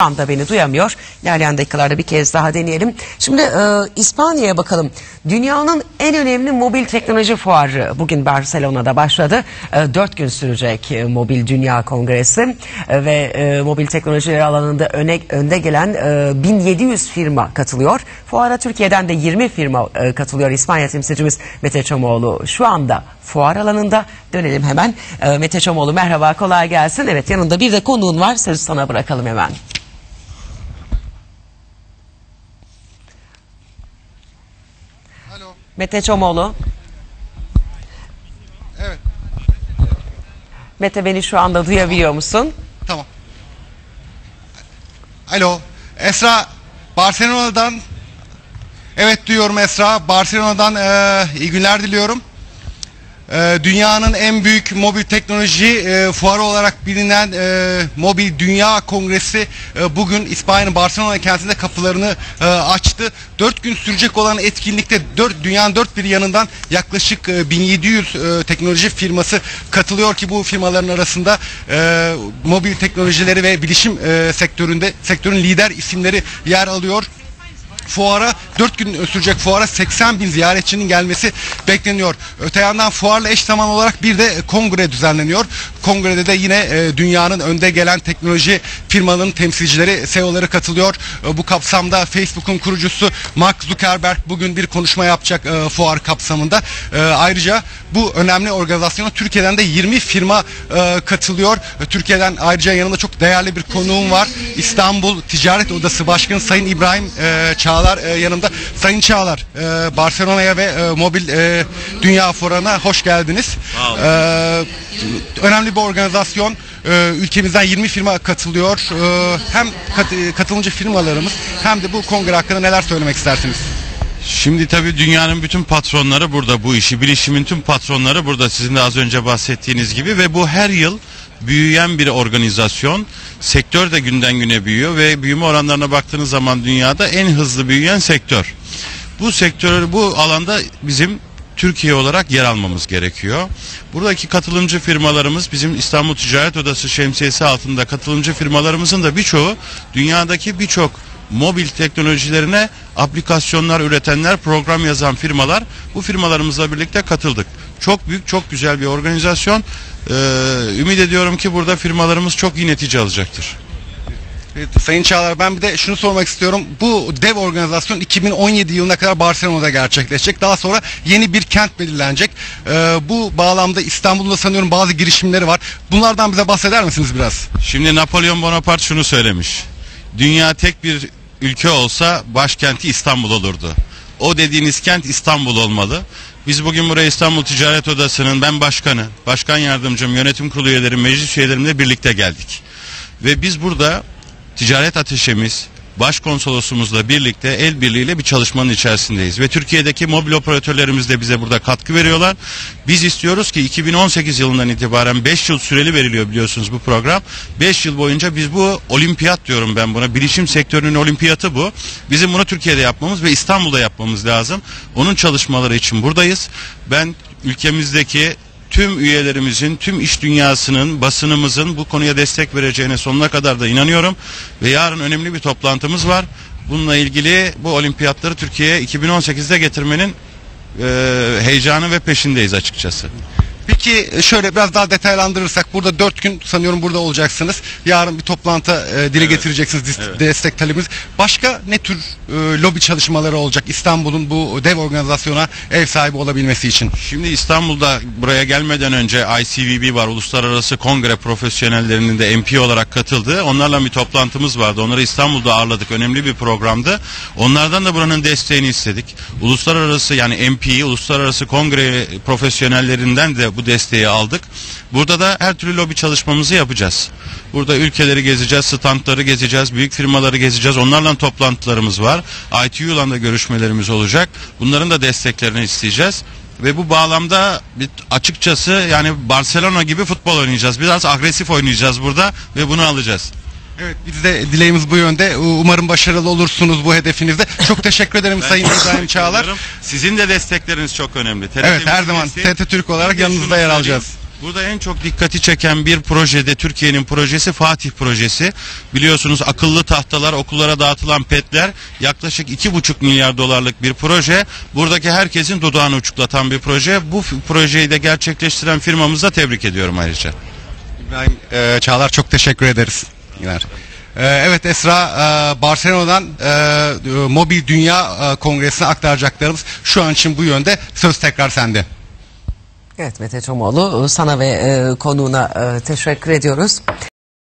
anda beni duyamıyor. İlerleyen dakikalarda bir kez daha deneyelim. Şimdi e, İspanya'ya bakalım. Dünyanın en önemli mobil teknoloji fuarı bugün Barcelona'da başladı. E, dört gün sürecek e, Mobil Dünya Kongresi E, ve e, mobil teknolojiler alanında öne, önde gelen e, 1700 firma katılıyor. Fuara Türkiye'den de 20 firma e, katılıyor. İspanya temsilcimiz Mete Çomoğlu şu anda fuar alanında. Dönelim hemen. E, Mete Çomoğlu merhaba kolay gelsin. Evet yanında bir de konuğun var. Sözü sana bırakalım hemen. Mete Çomoğlu. Evet. Mete beni şu anda duyabiliyor musun? Tamam. Alo. Esra Barcelona'dan Evet duyuyorum Esra. Barcelona'dan e, iyi günler diliyorum. E, dünyanın en büyük mobil teknoloji e, fuarı olarak bilinen e, Mobil Dünya Kongresi e, bugün İspanya'nın Barcelona kentinde kapılarını e, açtı. 4 gün sürecek olan etkinlikte 4 dünyanın dört bir yanından yaklaşık e, 1700 e, teknoloji firması katılıyor ki bu firmaların arasında e, mobil teknolojileri ve bilişim e, sektöründe sektörün lider isimleri yer alıyor fuara 4 gün sürecek fuara 80 bin ziyaretçinin gelmesi bekleniyor. Öte yandan fuarla eş zaman olarak bir de kongre düzenleniyor. Kongrede de yine e, dünyanın önde gelen teknoloji firmalarının temsilcileri, CEO'ları katılıyor. E, bu kapsamda Facebook'un kurucusu Mark Zuckerberg bugün bir konuşma yapacak e, fuar kapsamında. Ayrıca bu önemli organizasyona Türkiye'den de 20 firma katılıyor. Türkiye'den ayrıca yanında çok değerli bir konuğum var. İstanbul Ticaret Odası Başkanı Sayın İbrahim e, Çağlar e, yanımda. Sayın Çağlar, e, Barcelona'ya ve e, Mobil e, Dünya Fuarı'na hoş geldiniz. E, önemli bir organizasyon. E, ülkemizden 20 firma katılıyor. E, hem kat- katılımcı firmalarımız hem de bu kongre hakkında neler söylemek istersiniz? Şimdi tabii dünyanın bütün patronları burada bu işi, bilişimin tüm patronları burada sizin de az önce bahsettiğiniz gibi ve bu her yıl büyüyen bir organizasyon. Sektör de günden güne büyüyor ve büyüme oranlarına baktığınız zaman dünyada en hızlı büyüyen sektör. Bu sektör, bu alanda bizim Türkiye olarak yer almamız gerekiyor. Buradaki katılımcı firmalarımız bizim İstanbul Ticaret Odası şemsiyesi altında katılımcı firmalarımızın da birçoğu dünyadaki birçok mobil teknolojilerine aplikasyonlar üretenler, program yazan firmalar bu firmalarımızla birlikte katıldık. Çok büyük, çok güzel bir organizasyon. Ee, ümit ediyorum ki burada firmalarımız çok iyi netice alacaktır. Evet, Sayın Çağlar ben bir de şunu sormak istiyorum. Bu dev organizasyon 2017 yılına kadar Barcelona'da gerçekleşecek. Daha sonra yeni bir kent belirlenecek. Ee, bu bağlamda İstanbul'da sanıyorum bazı girişimleri var. Bunlardan bize bahseder misiniz biraz? Şimdi Napolyon Bonaparte şunu söylemiş. Dünya tek bir ülke olsa başkenti İstanbul olurdu. O dediğiniz kent İstanbul olmalı. Biz bugün buraya İstanbul Ticaret Odası'nın ben başkanı, başkan yardımcım, yönetim kurulu üyelerim, meclis üyelerimle birlikte geldik. Ve biz burada ticaret ateşemiz, başkonsolosumuzla birlikte el birliğiyle bir çalışmanın içerisindeyiz. Ve Türkiye'deki mobil operatörlerimiz de bize burada katkı veriyorlar. Biz istiyoruz ki 2018 yılından itibaren 5 yıl süreli veriliyor biliyorsunuz bu program. 5 yıl boyunca biz bu olimpiyat diyorum ben buna. Bilişim sektörünün olimpiyatı bu. Bizim bunu Türkiye'de yapmamız ve İstanbul'da yapmamız lazım. Onun çalışmaları için buradayız. Ben ülkemizdeki tüm üyelerimizin, tüm iş dünyasının, basınımızın bu konuya destek vereceğine sonuna kadar da inanıyorum. Ve yarın önemli bir toplantımız var. Bununla ilgili bu olimpiyatları Türkiye'ye 2018'de getirmenin e, heyecanı ve peşindeyiz açıkçası. Peki şöyle biraz daha detaylandırırsak burada 4 gün sanıyorum burada olacaksınız. Yarın bir toplantı e, dile getireceksiniz dis- evet. destek talebiniz. Başka ne tür e, lobi çalışmaları olacak İstanbul'un bu dev organizasyona ev sahibi olabilmesi için? Şimdi İstanbul'da buraya gelmeden önce ICVB var, Uluslararası Kongre Profesyonellerinin de MP olarak katıldığı. Onlarla bir toplantımız vardı. Onları İstanbul'da ağırladık. Önemli bir programdı. Onlardan da buranın desteğini istedik. Uluslararası yani MP, Uluslararası Kongre profesyonellerinden de bu desteği aldık. Burada da her türlü lobi çalışmamızı yapacağız. Burada ülkeleri gezeceğiz, standları gezeceğiz, büyük firmaları gezeceğiz. Onlarla toplantılarımız var. ITU'la da görüşmelerimiz olacak. Bunların da desteklerini isteyeceğiz. Ve bu bağlamda açıkçası yani Barcelona gibi futbol oynayacağız. Biraz agresif oynayacağız burada ve bunu alacağız. Evet biz de dileğimiz bu yönde. Umarım başarılı olursunuz bu hedefinizde. Çok teşekkür ederim Sayın İbrahim Çağlar. Sizin de destekleriniz çok önemli. TRT Evet her zaman desteği- TRT Türk olarak Bir de yanınızda şunu yer söyleyeyim. alacağız. Burada en çok dikkati çeken bir projede Türkiye'nin projesi Fatih projesi. Biliyorsunuz akıllı tahtalar, okullara dağıtılan petler yaklaşık iki buçuk milyar dolarlık bir proje. Buradaki herkesin dudağını uçuklatan bir proje. Bu f- projeyi de gerçekleştiren firmamıza tebrik ediyorum ayrıca. İbrahim e, Çağlar çok teşekkür ederiz. Günler. E, evet Esra e, Barcelona'dan e, e, Mobil Dünya Kongresi'ne aktaracaklarımız şu an için bu yönde. Söz tekrar sende. Evet Mete Çomoğlu sana ve konuğuna teşekkür ediyoruz.